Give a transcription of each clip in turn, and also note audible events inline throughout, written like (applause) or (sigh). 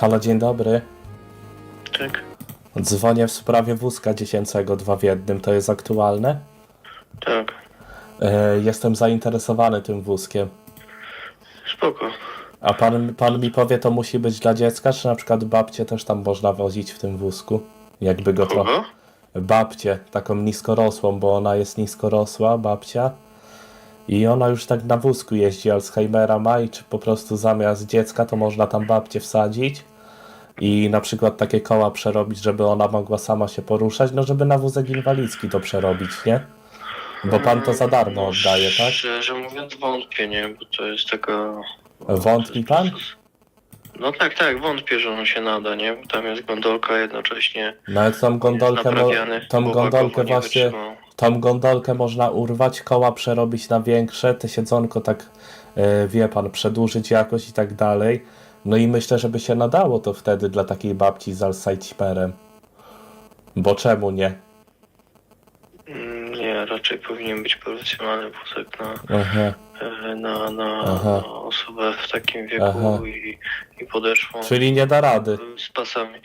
Halo, dzień dobry. Tak, Dzwonię w sprawie wózka dziecięcego dwa w jednym. To jest aktualne? tak. E, jestem zainteresowany tym wózkiem. Spoko. A pan, pan mi powie, to musi być dla dziecka, czy na przykład babcię też tam można wozić w tym wózku? Jakby go trochę. Kogo? Babcię, taką niskorosłą, bo ona jest niskorosła, babcia. I ona już tak na wózku jeździ, Alzheimera ma i czy po prostu zamiast dziecka to można tam babcię wsadzić i na przykład takie koła przerobić, żeby ona mogła sama się poruszać, no żeby na wózek inwalidzki to przerobić, nie? Bo pan to za darmo oddaje, tak? Szczerze mówiąc wątpię, nie? Bo to jest taka... Wątpi pan? No tak, tak, wątpię, że on się nada, nie? Bo tam jest gondolka jednocześnie No ale tą gondolkę, mo- tą gondolkę właśnie, tą gondolkę można urwać, koła przerobić na większe, te siedzonko tak, e, wie pan, przedłużyć jakoś i tak dalej. No i myślę, żeby się nadało to wtedy dla takiej babci z Alzheimerem. Bo czemu nie? Mm, Nie, raczej powinien być profesjonalny wózek na, Aha, e, na, na, Aha. na osobę w takim wieku Aha. i, i podeszwą. czyli nie da rady. Z pasami.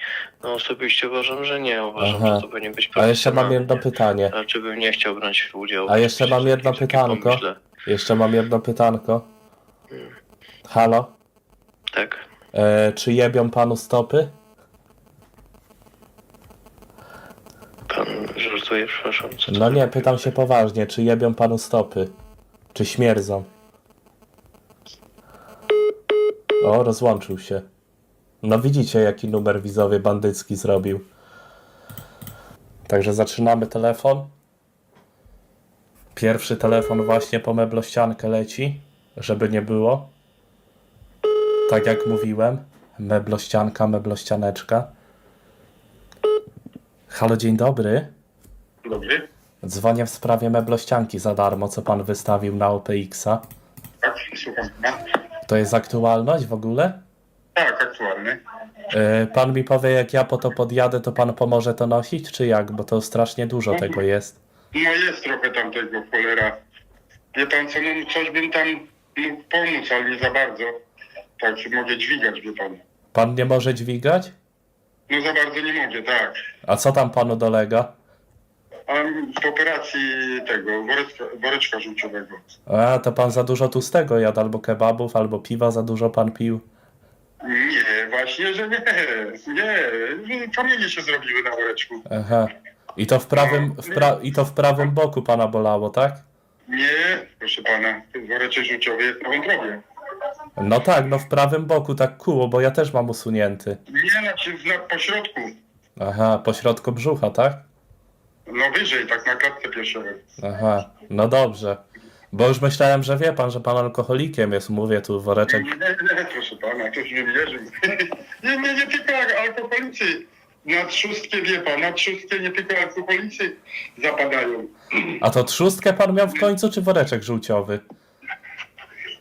No osobiście uważam, że nie. Uważam, Aha. że to powinien być A jeszcze mam jedno pytanie. Raczej bym nie chciał brać udziału. A jeszcze mam jedno pytanko. Jeszcze mam jedno pytanko. Halo? Tak. E, czy jebią panu stopy? Pan żartuje, przepraszam. Co to No nie, pytam się poważnie, czy jebią panu stopy? Czy śmierdzą? O, rozłączył się. No widzicie, jaki numer wizowy bandycki zrobił. Także zaczynamy telefon. Pierwszy telefon właśnie po meblościankę leci, żeby nie było. Tak jak mówiłem, meblościanka, meblościaneczka. Halo, dzień dobry. Dobry. Dzwonię w sprawie meblościanki za darmo, co pan wystawił na OPX-a. Tak, słucham. pana. To jest aktualność w ogóle? Tak, aktualny. Yy, pan mi powie, jak ja po to podjadę, to pan pomoże to nosić, czy jak? Bo to strasznie dużo tego jest. No jest trochę tam tego cholera. Wie pan co, no coś bym tam mógł pomóc, ale nie za bardzo. Tak, czy mogę dźwigać, wie pan. Pan nie może dźwigać? No za bardzo nie mogę, tak. A co tam panu dolega? A w operacji tego, woreczka, woreczka żółciowego. A, to pan za dużo tłustego jadł, albo kebabów, albo piwa za dużo pan pił. Nie, właśnie, że nie. Nie, że promienie się zrobiły na woreczku. Aha. I to w prawym, w pra- i to w prawym boku pana bolało, tak? Nie, proszę pana, woreczek żółciowy jest na wątrobie. No tak, no w prawym boku tak kuło, bo ja też mam usunięty. Nie, znaczy na pośrodku. Aha, po środku brzucha, tak? No wyżej, tak na klatce piersiowej. Aha, no dobrze. Bo już myślałem, że wie pan, że pan alkoholikiem jest. Mówię tu woreczek. Nie, nie, proszę pana, ktoś nie wierzył. (laughs) Nie, nie, nie tylko alkoholicy. Na trzustkę wie pan, na trzustkę nie tylko alkoholicy zapadają. A to trzustkę pan miał w końcu, czy woreczek żółciowy?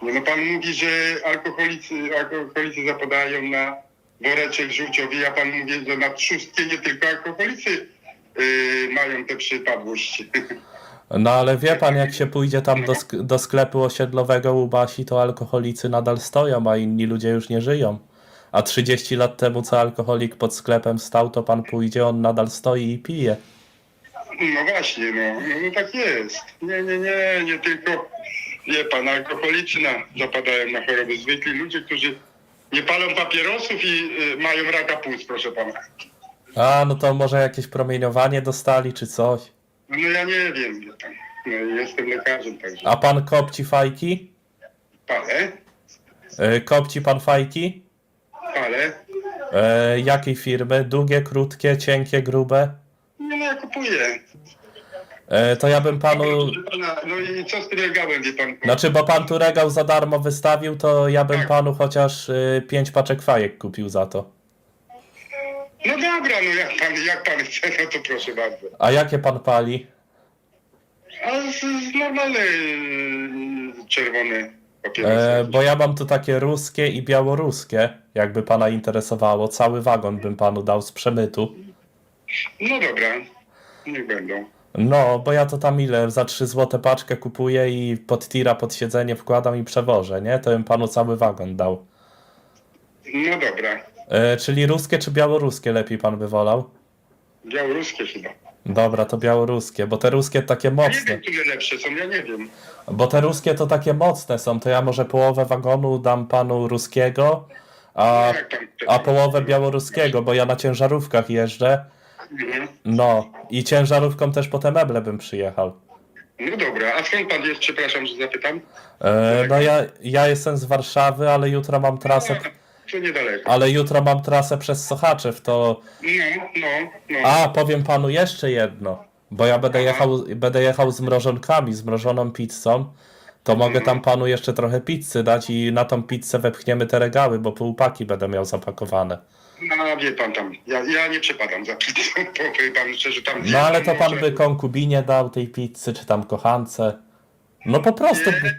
No, no pan mówi, że alkoholicy, alkoholicy zapadają na woreczek żółciowy, ja pan mówię, że na trzustkę nie tylko alkoholicy yy, mają tę przypadłość. No ale wie pan, jak się pójdzie tam do, sk- do sklepu osiedlowego u Basi, to alkoholicy nadal stoją, a inni ludzie już nie żyją. A 30 lat temu, co alkoholik pod sklepem stał, to pan pójdzie, on nadal stoi i pije. No właśnie, no, no tak jest. Nie, nie, nie, nie tylko, wie pan, alkoholicy na, zapadają na choroby. Zwykli ludzie, którzy nie palą papierosów i y, mają raka płuc, proszę pana. A, no to może jakieś promieniowanie dostali, czy coś. No ja nie wiem, wie pan. No, jestem lekarzem, także A pan kopci fajki? palę, Y, kopci pan fajki? palę. E, jakiej firmy? Długie, krótkie, cienkie, grube? No, no ja kupuję. E, to ja bym panu. No i co z tym regałem, wie pan? Znaczy, bo pan tu regał za darmo wystawił, to ja bym panu chociaż y, pięć paczek fajek kupił za to. No dobra, no jak pan, jak pan chce, no to proszę bardzo. A jakie pan pali? A z, z normalne y, czerwone papierosy. E, bo ja mam tu takie ruskie i białoruskie, jakby pana interesowało. Cały wagon bym panu dał z przemytu. No dobra, niech będą. No, bo ja to tam ile? Za 3 złote paczkę kupuję i pod tira pod siedzenie wkładam i przewożę, nie? To bym panu cały wagon dał. No dobra. E, czyli ruskie czy białoruskie lepiej pan by wolał? Białoruskie chyba. Dobra, to białoruskie, bo te ruskie takie Nie mocne. wiem, które lepsze są, ja nie wiem. Bo te ruskie to takie mocne są, to ja może połowę wagonu dam panu ruskiego, a, Jak tam- a połowę białoruskiego, bo ja na ciężarówkach jeżdżę. Mhm. No, i ciężarówką też po te meble bym przyjechał. No dobra, a skąd pan jest, przepraszam, że zapytam? E, no ja, ja jestem z Warszawy, ale jutro mam trasę, To niedaleko. ale jutro mam trasę przez Sochaczew, to... No, no, no. A, powiem panu jeszcze jedno, bo ja będę jechał, będę jechał z mrożonkami, z mrożoną pizzą, to mogę tam panu jeszcze trochę pizzy dać i na tą pizzę wepchniemy te regały, bo półpaki będę miał zapakowane. No wie pan tam, ja, ja nie przepadam za pizzą, powiem pan szczerze, tam... No ale to pan by konkubinie dał tej pizzy, czy tam kochance. No po prostu by,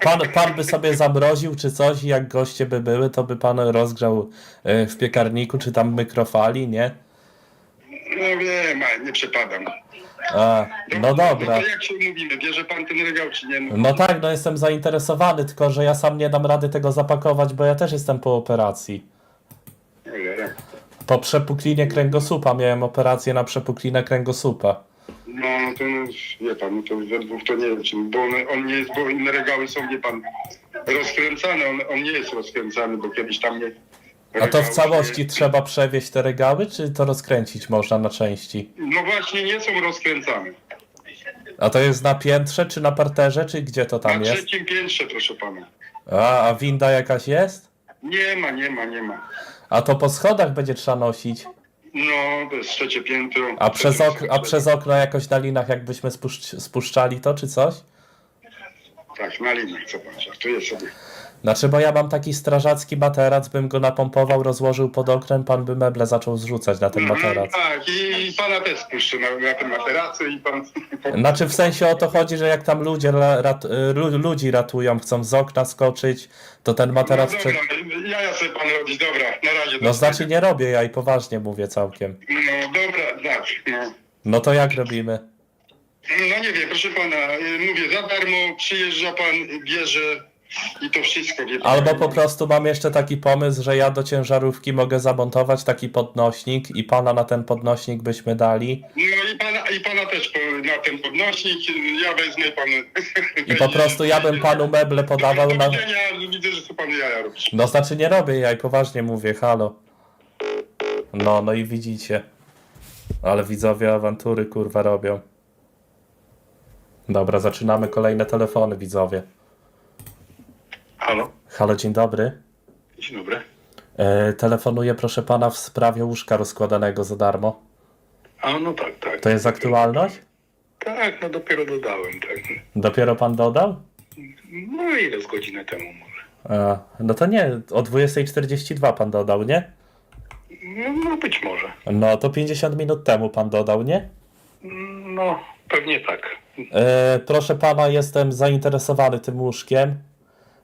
pan, pan by sobie zamroził czy coś i jak goście by były, to by pan rozgrzał e, w piekarniku, czy tam mikrofali, nie? No wiem, ale nie przepadam. A, no dobra. No to jak się umówimy, bierze pan ten regał, czy nie? No tak, no jestem zainteresowany, tylko że ja sam nie dam rady tego zapakować, bo ja też jestem po operacji. Po przepuklinie kręgosłupa miałem operację na przepuklinę kręgosłupa. No, no to no, wie pan, to we dwóch to nie wiem, czym, bo on, on nie jest, bo inne regały są, wie pan, rozkręcane, on, on nie jest rozkręcany, bo kiedyś tam nie... A to w regały całości trzeba przewieźć te regały, czy to rozkręcić można na części? No właśnie, nie są rozkręcane. A to jest na piętrze, czy na parterze, czy gdzie to tam Na jest? trzecim piętrze, proszę pana. A, a winda jakaś jest? Nie ma, nie ma, nie ma. A to po schodach będzie trzeba nosić. No, to jest trzecie piętro. A przez, ok- a przez okno jakoś na linach jakbyśmy spuszcz- spuszczali to, czy coś? Tak, na linach, co pan żartuje sobie. Znaczy, bo ja mam taki strażacki materac, bym go napompował, rozłożył pod oknem, pan by meble zaczął zrzucać na ten materac. Mhm, tak, i pana też spuszczę na, na ten materacy i pan... (laughs) Znaczy w sensie o to chodzi, że jak tam ludzie ra- rat, y, lu- ludzi ratują, chcą z okna skoczyć, to ten materac... No Prze... dobra, ja chcę pan robić, dobra, na razie. No znaczy nie robię ja i poważnie mówię całkiem. No dobra, tak, no. No to jak robimy? No nie wiem, proszę pana, y, mówię, za darmo przyjeżdża pan, bierze i to wszystko, wie pan. Albo po prostu mam jeszcze taki pomysł, że ja do ciężarówki mogę zamontować taki podnośnik i pana na ten podnośnik byśmy dali. No i pana, i pana też po, na ten podnośnik, ja wezmę pan... I po prostu ja bym panu meble podawał na... Widzę, że co pan jaja robi. No znaczy nie robię ja i poważnie mówię, halo. No, no i widzicie. Ale widzowie awantury kurwa robią. Dobra, zaczynamy kolejne telefony widzowie. Halo? Halo, dzień dobry. Dzień dobry. E, telefonuję proszę pana w sprawie łóżka rozkładanego za darmo. A no tak, tak. To jest aktualność? Tak, no dopiero dodałem, tak. Dopiero pan dodał? No ile z godzinę temu może? A, no to nie, o 20.42 pan dodał, nie? No, no być może. No to 50 minut temu pan dodał, nie? No, pewnie tak. E, proszę pana, jestem zainteresowany tym łóżkiem.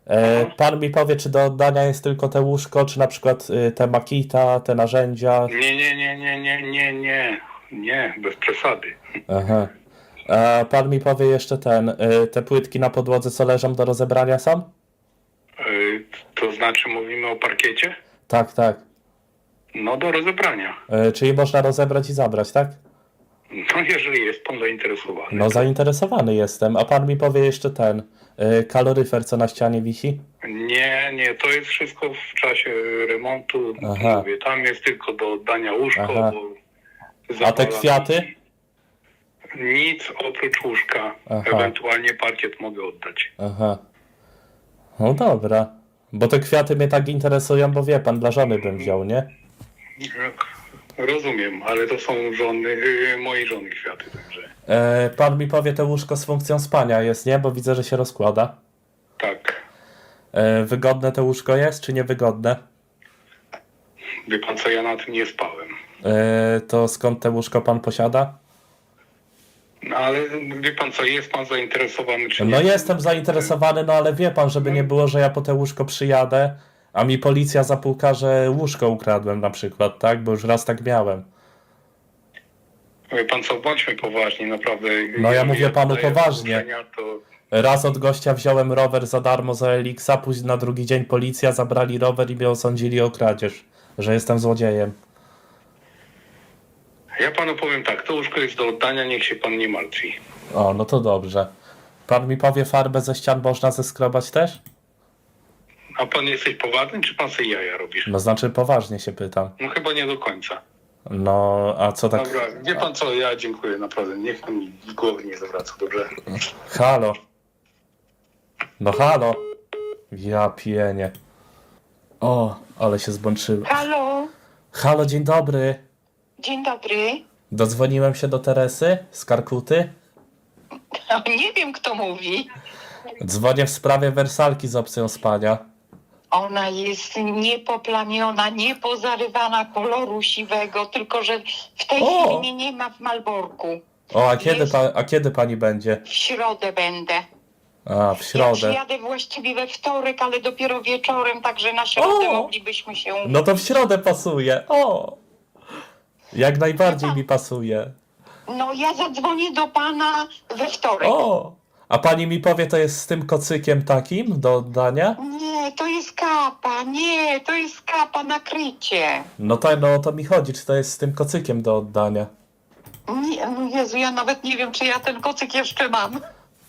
E, pan mi powie, czy do oddania jest tylko te łóżko, czy na przykład y, te makita, te narzędzia. Nie, nie, nie, nie, nie, nie, nie. Nie, bez przesady. Aha. A pan mi powie jeszcze ten, y, te płytki na podłodze, co leżą do rozebrania są? Yy, to znaczy mówimy o parkiecie? Tak, tak. No do rozebrania. E, czyli można rozebrać i zabrać, tak? No jeżeli jest pan zainteresowany. No zainteresowany jestem. A pan mi powie jeszcze ten, y, kaloryfer, co na ścianie wisi? Nie, nie, to jest wszystko w czasie remontu. Aha. Mówię, tam jest tylko do oddania łóżko. Aha. Bo A te kwiaty? Nic oprócz łóżka. Aha. Ewentualnie parkiet mogę oddać. Aha. No dobra. Bo te kwiaty mnie tak interesują, bo wie pan, dla żony bym wziął, nie? Rozumiem, ale to są żony, yy, mojej żony kwiaty, także E, pan mi powie, te łóżko z funkcją spania jest, nie? Bo widzę, że się rozkłada. tak. E, wygodne to łóżko jest, czy niewygodne? Wie pan co, ja na tym nie spałem. E, to skąd te łóżko pan posiada? No ale wie pan co, jest pan zainteresowany czy No nie? jestem zainteresowany, no ale wie pan, żeby nie było, że ja po te łóżko przyjadę, a mi policja zapuka, że łóżko ukradłem na przykład, tak? Bo już raz tak miałem. Wie pan co, bądźmy poważni, naprawdę. No ja mówię panu poważnie. To... Raz od gościa wziąłem rower za darmo za Elixa, później na drugi dzień policja zabrali rower i mnie osądzili o kradzież. że jestem złodziejem. Ja panu powiem tak, to łóżko jest do oddania, niech się pan nie martwi. O, no to dobrze. Pan mi powie, farbę ze ścian można zeskrobać też? A pan jesteś poważny, czy pan sobie jaja robisz? No znaczy poważnie się pytam. No chyba nie do końca. No, a co tak... Dobra, wie pan co, ja dziękuję naprawdę, niech pan mi z głowy nie zawraca, dobrze? Halo. No halo. Ja pienię. O, ale się zbączyłem. Halo, Halo, dzień dobry. dzień dobry. Dodzwoniłem się do Teresy z Karkuty. O, nie wiem, kto mówi. Dzwonię w sprawie wersalki z opcją spania. Ona jest niepoplamiona, niepozarywana koloru siwego, tylko że w tej O! chwili mnie nie ma w Malborku. O, a kiedy, pa, a kiedy pani będzie? W środę będę. A, w Ja środę. przyjadę właściwie we wtorek, ale dopiero wieczorem, także na środę O! moglibyśmy się... No to w środę pasuje. O! Jak najbardziej mi pasuje. No ja zadzwonię do pana we wtorek. O! A pani mi powie, to jest z tym kocykiem takim do oddania? Nie, to jest kapa, nie, to jest kapa nakrycie. No tak, no o to mi chodzi, czy to jest z tym kocykiem do oddania. Nie, no Jezu, ja nawet nie wiem, czy ja ten kocyk jeszcze mam.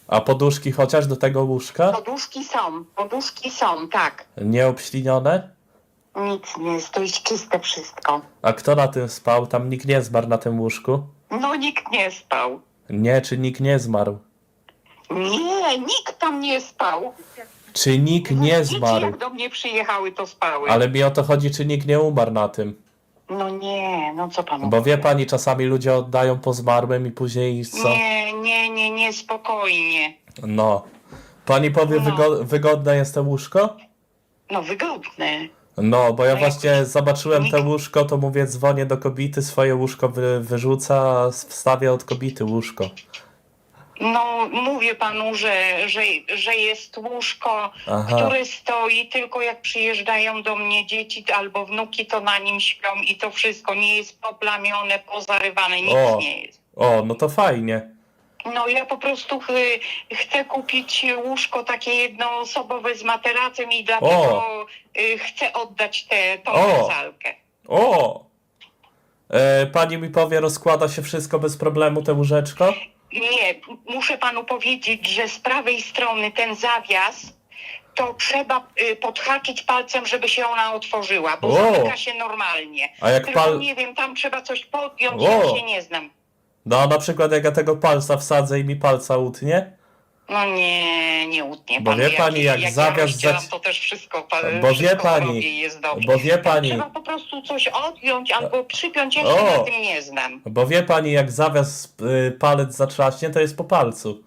A poduszki chociaż do tego łóżka? Poduszki są, poduszki są, tak. Nieobślinione? Nic nie jest, to jest czyste wszystko. A kto na tym spał? Tam nikt nie zmarł na tym łóżku? No nikt nie spał. Nie, czy nikt nie zmarł? Nie, nikt tam nie spał. Czy nikt nie Dzieci zmarł? jak do mnie przyjechały, to spały. Ale mi o to chodzi, czy nikt nie umarł na tym. No nie, no co pan Bo wie mówi? pani, czasami ludzie oddają po zmarłym i później co? Nie, nie, nie, nie, spokojnie. No. Pani powie, No. wygo- wygodne jest to łóżko? No wygodne. No, bo ja No właśnie zobaczyłem te nikt- łóżko, to mówię, dzwonię do kobity, swoje łóżko wy- wyrzuca, a wstawia od kobity łóżko. No mówię panu, że, że, że jest łóżko, Aha. które stoi, tylko jak przyjeżdżają do mnie dzieci albo wnuki, to na nim śpią i to wszystko nie jest poplamione, pozarywane, nic O. nie jest. O, no to fajnie. No ja po prostu ch chcę kupić łóżko takie jednoosobowe z materacem i dlatego y, chcę oddać tę tą O. wersalkę. O! E, pani mi powie, rozkłada się wszystko bez problemu, te łóżeczko? Nie, muszę panu powiedzieć, że z prawej strony ten zawias to trzeba y, podhaczyć palcem, żeby się ona otworzyła, bo O. zamyka się normalnie. A jak Tylko pal... nie wiem, tam trzeba coś podjąć, O. ja się nie znam. No, a na przykład jak ja tego palca wsadzę i mi palca utnie? No nie, nie utnie Bo pan. wie pani, jak jak zawias ja rozdzielam, zac- to też wszystko, pa- Bo wie wszystko pani, robię i jest dobrze. Bo wie pani, Trzeba po prostu coś odjąć albo przypiąć, ja się O. na tym nie znam. bo wie pani, jak zawias y, palec zatrzaśnie, to jest po palcu.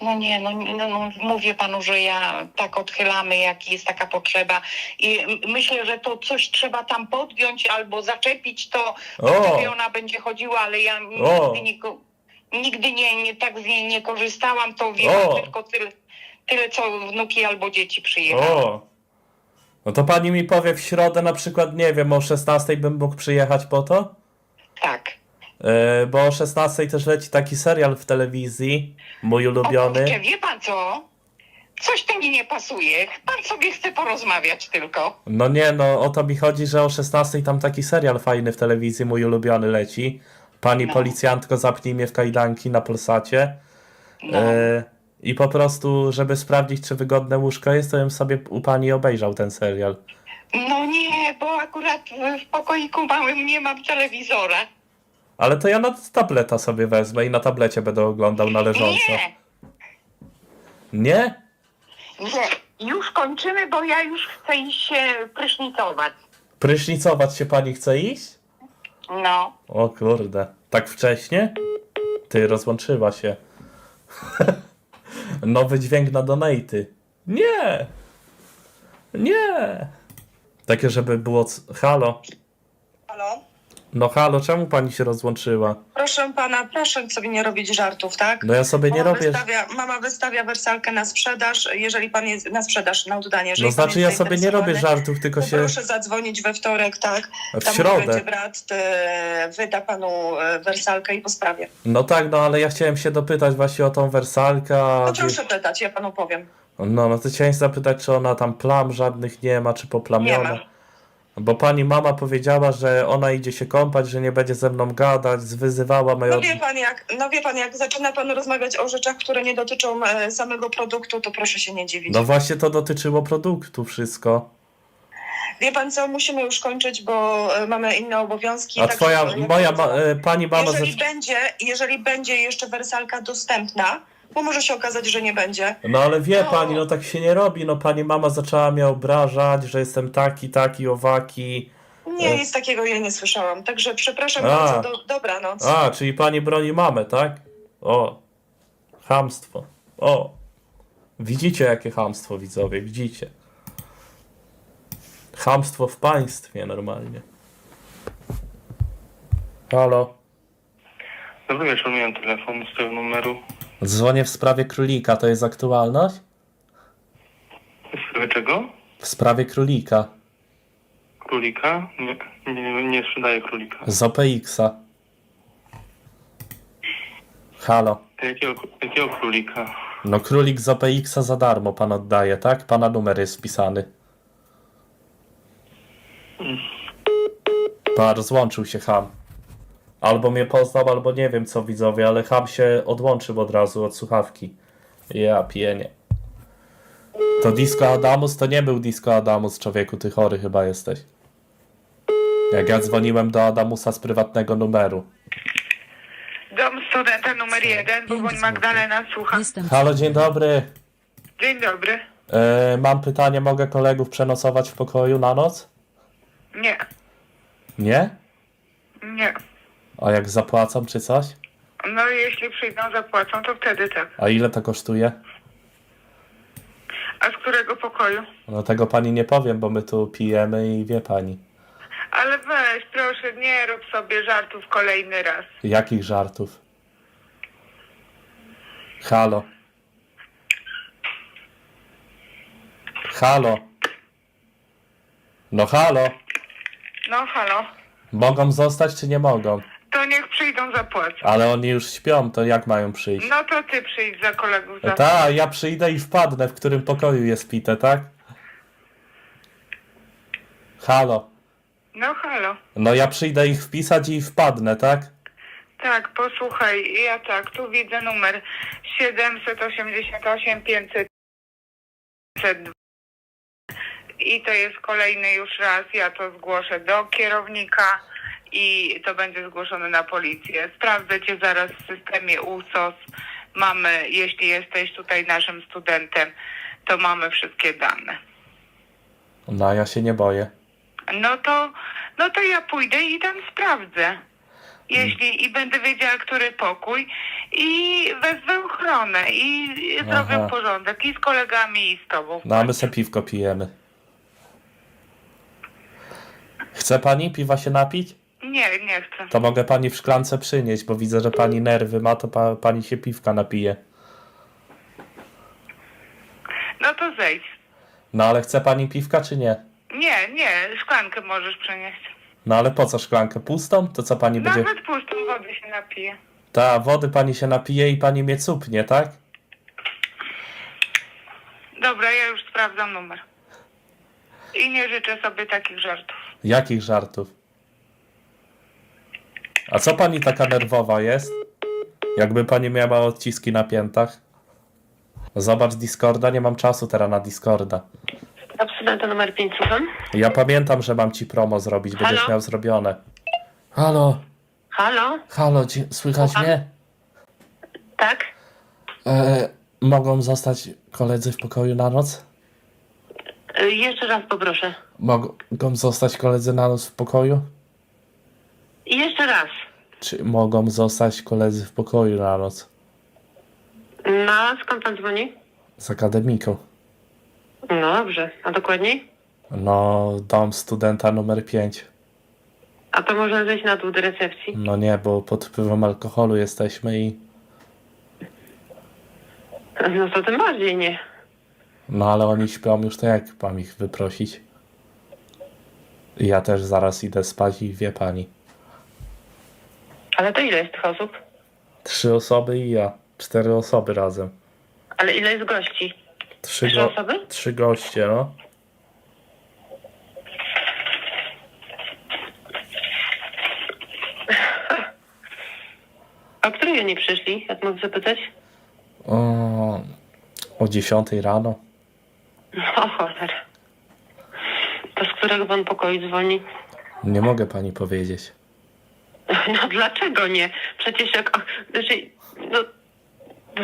No nie, no, no, no mówię panu, że ja tak odchylamy, jak jest taka potrzeba i m- myślę, że to coś trzeba tam podgiąć albo zaczepić, to O. wtedy ona będzie chodziła, ale ja O. nigdy, nie, ko- nigdy nie, nie tak z niej nie korzystałam, to wiem O. tylko tyle, tyle, co wnuki albo dzieci przyjechały. O! No to pani mi powie w środę na przykład, nie wiem, o 16 bym mógł przyjechać po to? Tak. Yy, bo o 16 też leci taki serial w telewizji, mój O ulubiony. kurczę, wie pan co? Coś tu mi nie pasuje. Pan sobie chce porozmawiać tylko. No nie, no o to mi chodzi, że o 16 tam taki serial fajny w telewizji, mój ulubiony leci. Pani No. policjantko zapnij mnie w kajdanki na Polsacie. No. Yy, I po prostu, żeby sprawdzić, czy wygodne łóżko jest, to bym sobie u pani obejrzał ten serial. No nie, bo akurat w pokoiku małym nie mam telewizora. Ale to ja na tableta sobie wezmę i na tablecie będę oglądał na leżąco. Nie, Nie? nie. Już kończymy, bo ja już chcę iść się prysznicować. Prysznicować się pani chce iść? No. O kurde, tak wcześnie? Ty, rozłączyła się. (laughs) Nowy dźwięk na donaty. Nie! Nie! Takie, żeby było... c- Halo? Halo? No halo, czemu pani się rozłączyła? Proszę pana, proszę sobie nie robić żartów, tak? No ja sobie nie mama, robię... wystawia, mama wystawia wersalkę na sprzedaż, jeżeli pan jest na sprzedaż, na oddanie. Jeżeli No pan znaczy jest ja sobie nie robię zainteresowany, żartów, tylko to się... proszę zadzwonić we wtorek, tak? W Tam środę. będzie brat, e, wyda panu e, wersalkę i po sprawie. No tak, no ale ja chciałem się dopytać właśnie o tą wersalkę, a... No proszę pytać, ja panu powiem. No, no to chciałem zapytać, czy ona tam plam żadnych nie ma, czy Nie poplamiona. ma. Bo pani mama powiedziała, że ona idzie się kąpać, że nie będzie ze mną gadać, zwyzywała mnie No wie pan jak, no wie pan, jak zaczyna pan rozmawiać o rzeczach, które nie dotyczą e, samego produktu, to proszę się nie dziwić. No właśnie to dotyczyło produktu wszystko. Wie pan co, musimy już kończyć, bo e, mamy inne obowiązki. A także twoja, jak moja, ma, e, pani mama... jeżeli, będzie, jeżeli będzie jeszcze wersalka dostępna, bo może się okazać, że nie będzie, No ale wie No. pani, no tak się nie robi, no pani mama zaczęła mnie obrażać, że jestem taki, taki, owaki. nie, nic takiego ja nie słyszałam. Także przepraszam A. bardzo, do, dobranoc. A, czyli pani broni mamę, tak? O, chamstwo. O, widzicie jakie chamstwo, widzowie, widzicie. Chamstwo w państwie normalnie. Halo? Dobry wieczór, miałem telefon z tego numeru. Dzwonię w sprawie królika, to jest aktualność? W sprawie czego? W sprawie królika, Królika? Nie, nie, nie sprzedaję królika. z OPX-a. Halo? Jakiego, jakiego królika? No królik z OPX-a za darmo pan oddaje, tak? Pana numer jest wpisany. Pan rozłączył się ham. Albo mnie poznał, albo nie wiem co widzowie, ale ham się odłączył od razu od słuchawki. Ja pienię. To Disco Adamus to nie był Disco Adamus, człowieku, ty chory chyba jesteś. Jak ja dzwoniłem do Adamusa z prywatnego numeru. Dom studenta numer jeden, Bogoń Magdalena, słucham. Jestem Halo, dzień dobry. Dzień dobry. E, mam pytanie, mogę kolegów przenocować w pokoju na noc? Nie, Nie? nie. A jak zapłacam czy coś? No jeśli przyjdą, zapłacą, to wtedy tak. A ile to kosztuje? A z którego pokoju? No tego pani nie powiem, bo my tu pijemy i wie pani. Ale weź, proszę, nie rób sobie żartów kolejny raz. Jakich żartów? Halo. Halo. No halo. No halo, Mogą zostać czy nie mogą? To niech przyjdą, zapłacą. Ale oni już śpią, to jak mają przyjść? No to ty przyjdź za kolegów. Za... Tak, ja przyjdę i wpadnę, w którym pokoju jest pite, tak? Halo. No halo. No ja przyjdę ich wpisać i wpadnę, tak? Tak, posłuchaj, ja tak, tu widzę numer 788 500 i to jest kolejny już raz, ja to zgłoszę do kierownika i to będzie zgłoszone na policję. Sprawdzę cię zaraz w systemie USOS. Mamy, jeśli jesteś tutaj naszym studentem, to mamy wszystkie dane. No ja się nie boję. No to, no to ja pójdę i tam sprawdzę. Jeśli i będę wiedziała, który pokój i wezwę ochronę i zrobię Aha. porządek i z kolegami i z tobą. No a my se piwko pijemy. Chce pani piwa się napić? Nie, nie chcę. To mogę pani w szklance przynieść, bo widzę, że pani nerwy ma, to pa, pani się piwka napije. No to zejdź. No ale chce pani piwka czy nie? Nie, nie, szklankę możesz przynieść. No ale po co szklankę? Pustą? To co pani będzie... Nawet pustą wodę się napije. Ta, wody pani się napije i pani mnie cupnie, tak? Dobra, ja już sprawdzam numer. I nie życzę sobie takich żartów. Jakich żartów? A co pani taka nerwowa jest? Jakby pani miała odciski na piętach? Zobacz Discorda, nie mam czasu teraz na Discorda. Absolwenta numer 5, słucham. Ja pamiętam, że mam ci promo zrobić, będziesz Halo? miał zrobione. Halo, Halo? halo, dzie- słychać Słucham? mnie? Tak? E, mogą zostać koledzy w pokoju na noc? Y, jeszcze raz poproszę. Mogą zostać koledzy na noc w pokoju? Jeszcze raz. Czy mogą zostać koledzy w pokoju na noc? No, skąd pan dzwoni? Z akademiką. No dobrze. A dokładniej? No, dom studenta numer 5. A to można zejść na dół do recepcji. No nie, bo pod wpływem alkoholu jesteśmy i... No to tym bardziej nie. No ale oni śpią już, to jak mam ich wyprosić? Ja też zaraz idę spać i wie pani. Ale to ile jest tych osób? Trzy osoby i ja. Cztery osoby razem. Ale ile jest gości? Trzy, Trzy go- osoby? Trzy goście, no. A której oni przyszli, jak mogę zapytać? O, o 10 rano. O cholera. To z którego pan pokoju dzwoni? Nie mogę pani powiedzieć. (laughs) No dlaczego nie? Przecież jak... Znaczy, no,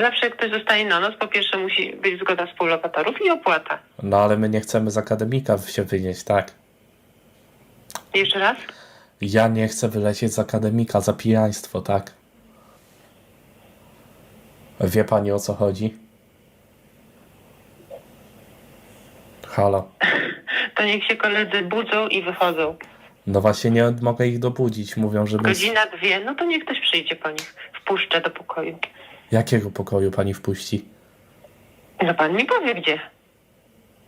zawsze jak ktoś zostaje na noc, po pierwsze musi być zgoda współlokatorów i opłata. No ale my nie chcemy z akademika się wynieść, tak? Jeszcze raz? Ja nie chcę wylecieć z akademika za pijaństwo, tak? Wie pani o co chodzi? Halo. (laughs) To niech się koledzy budzą i wychodzą. No właśnie nie mogę ich dobudzić. Mówią, żeby... Godzina, dwie, no to niech ktoś przyjdzie po nich. Wpuszczę do pokoju. Jakiego pokoju pani wpuści? No pan mi powie gdzie.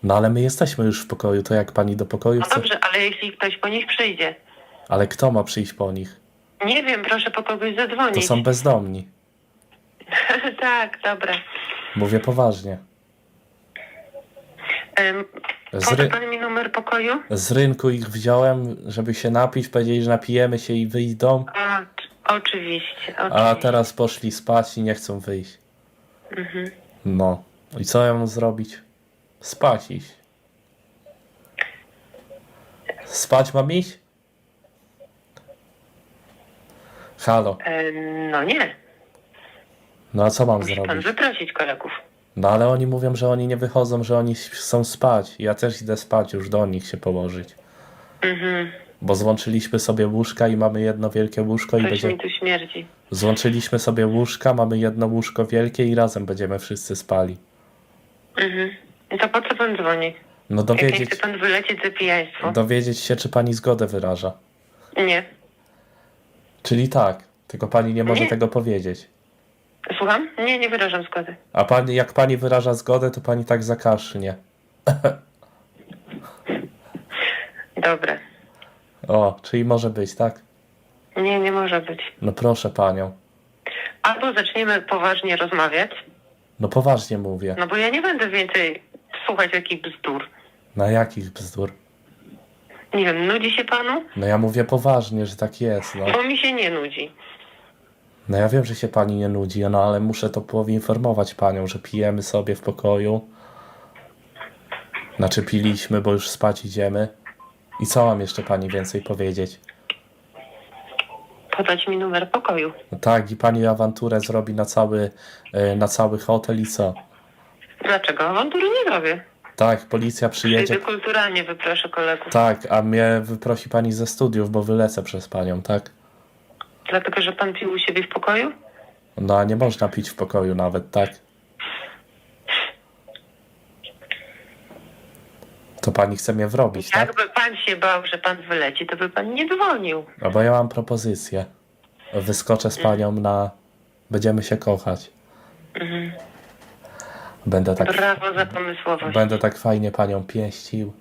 No ale my jesteśmy już w pokoju, to jak pani do pokoju No chce... dobrze, ale jeśli ktoś po nich przyjdzie. Ale kto ma przyjść po nich? Nie wiem, proszę po kogoś To zadzwonić. są bezdomni. (laughs) tak, dobra. Mówię poważnie. Z, ry... pan mi numer pokoju? z rynku ich wziąłem, żeby się napić, powiedzieli, że napijemy się i wyjdą. A, oczywiście, oczywiście. A teraz poszli spać i nie chcą wyjść. Mhm. No. I co ja mam zrobić? Spać iść. Spać mam iść? Halo. E, no nie, No a co mam musi pan zrobić? wyprosić kolegów. No ale oni mówią, że oni nie wychodzą, że oni chcą spać. Ja też idę spać, już do nich się położyć. Mhm. Bo złączyliśmy sobie łóżka i mamy jedno wielkie łóżko i Coś będzie... mi tu śmierdzi. Złączyliśmy sobie łóżka, mamy jedno łóżko wielkie i razem będziemy wszyscy spali. Mhm. To po co pan dzwoni? No Jak nie dowiedzieć, chce pan wylecieć za pijaństwo? dowiedzieć się, czy pani zgodę wyraża. Nie. Czyli tak, tylko pani nie może Nie. tego powiedzieć. Słucham? Nie, nie wyrażam zgody. A pani, jak pani wyraża zgodę, to pani tak zakasznie. (laughs) Dobra. O, czyli może być, tak? Nie, nie może być. No proszę panią. Albo zaczniemy poważnie rozmawiać, No poważnie mówię. no bo ja nie będę więcej słuchać takich bzdur. Na jakich bzdur? Nie wiem, nudzi się panu? No ja mówię poważnie, że tak jest, no. Bo mi się nie nudzi. No ja wiem, że się pani nie nudzi, no ale muszę to poinformować panią, że pijemy sobie w pokoju. Znaczy piliśmy, bo już spać idziemy. I co mam jeszcze pani więcej powiedzieć? Podać mi numer pokoju. No tak, i pani awanturę zrobi na cały, e, na cały hotel i co? Dlaczego? Awantury nie zrobię. Tak, policja przyjedzie. Przyjdę kulturalnie, wyproszę kolegów. Tak, a mnie wyprosi pani ze studiów, bo wylecę przez panią, tak? Dlatego, że pan pił u siebie w pokoju? No a nie można pić w pokoju nawet, tak? To pani chce mnie wrobić, tak? Jakby pan się bał, że pan wyleci, to by pan nie dzwonił. No bo ja mam propozycję. Wyskoczę z panią na... Będziemy się kochać. Będę tak, Brawo za pomysłowość. będę tak fajnie panią pieścił.